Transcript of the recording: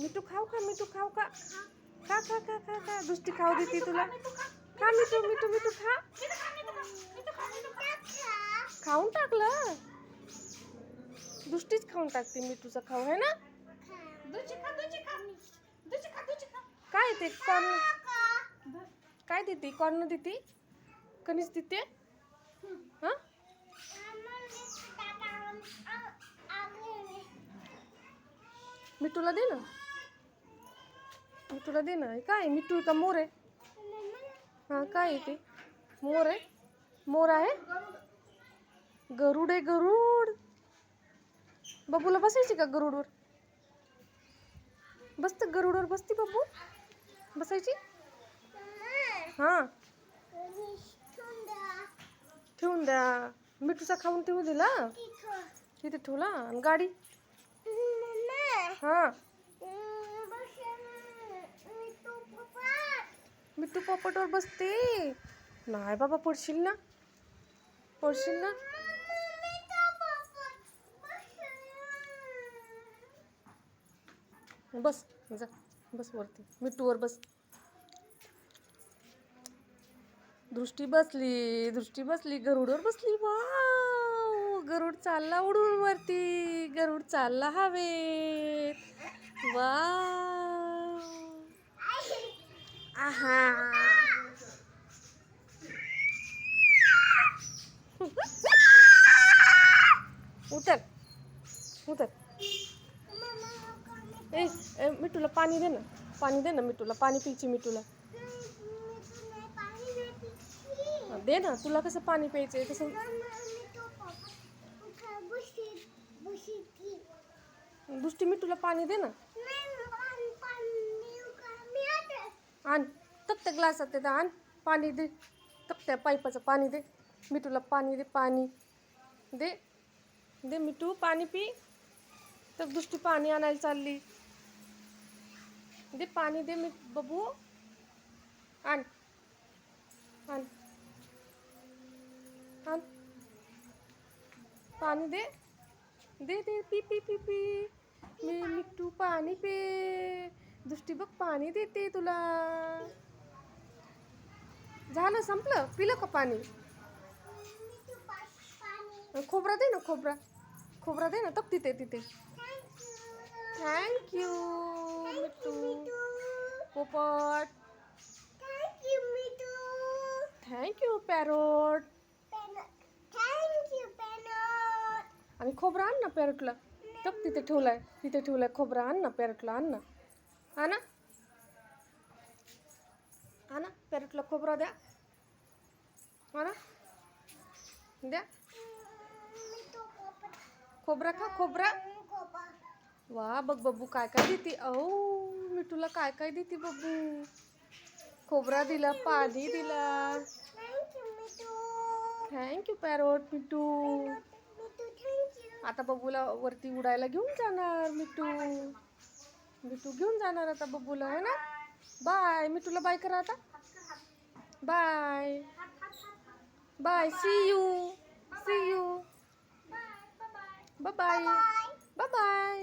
मिठू खाऊ का मिठू खाऊ का? खा खा खा खा खा. दुष्टी खाऊ देते तुला. खा मिठू मिठू मिठू खा. खाऊन टाकलं? दुष्टीच खाऊन टाकते मिठूचा खाऊ आहे ना? काय ते कॉर्न काय देते? कॉर्न देते? कणीस देते? हा? मिठूला दे ना मिठूला दे ना काय? मिठू का मोर आहे? हा काय आहे ते? मोर आहे? मोर आहे? गरुड आहे गरुड. बबूला बसायची का गरुडवर? बसत गरुडवर बसती बबू? बसायची? हा. ठेवून द्या. मिठूचा खाऊन ठेवू दिला? तिथे ठेवला? आणि गाडी? हां. मिठू पोपटवर बसते. नाही बाबा पडशील ना? पडशील ना? बस जा बस वरती. मिठूवर बस. दृष्टी बसली दृष्टी बसली गरुडवर बसली. वा गरुड चालला उडून वरती गरुड चालला हवेत. वाव. आहा. उतर उतर. ए मिठूला पाणी दे ना पाणी दे ना मिठूला पाणी प्यायची मिठूला. दे ना तुला कसं पाणी प्यायचंय तसं दृष्टी मिठूला पाणी दे ना. आण तक्त्या ग्लासात ते आण, पाणी दे. तक्त्या पाईपाचं पाणी दे. मिठूला पाणी दे पाणी. दे. दे मिठू, पाणी पी. तर दृष्टी पाणी आणायला चालली. दे पाणी दे मी, बबू. आण. आण. आण. पाणी दे. दे दे, पी पी पी पी. मी मिठू पाणी पे. दृष्टी बघ पाणी देते तुला. झालं संपलं? पिलं का पाणी? खोबरा दे ना खोबरा. खोबरा दे ना तक तिथे तिथे. थँक्यू मिठू पोपट. थँक्यू पॅरोट आणि खोबरा आण ना पॅरोटला तक तिथे ठेवलाय. तिथे ठेवलाय खोबरा आण ना पॅरोटला आण ना. हा ना. हा ना पॅरोटला खोबरा द्या. हा ना. द्या. खोबरा खा खोबरा. वा बघ बब्बू काय काय देते. अहो मी तुला काय काय देते बब्बू? खोबरा दिला पाणी दिला. Thank you parrot Mithu. आता बब्बूला वरती उडायला घेऊन जाणार मिठू मिठू घेऊन जाणार आता बब्बूला आहे ना? बाय मिठूला बाय करा आता. Bye. Bye see you see you bye bye bye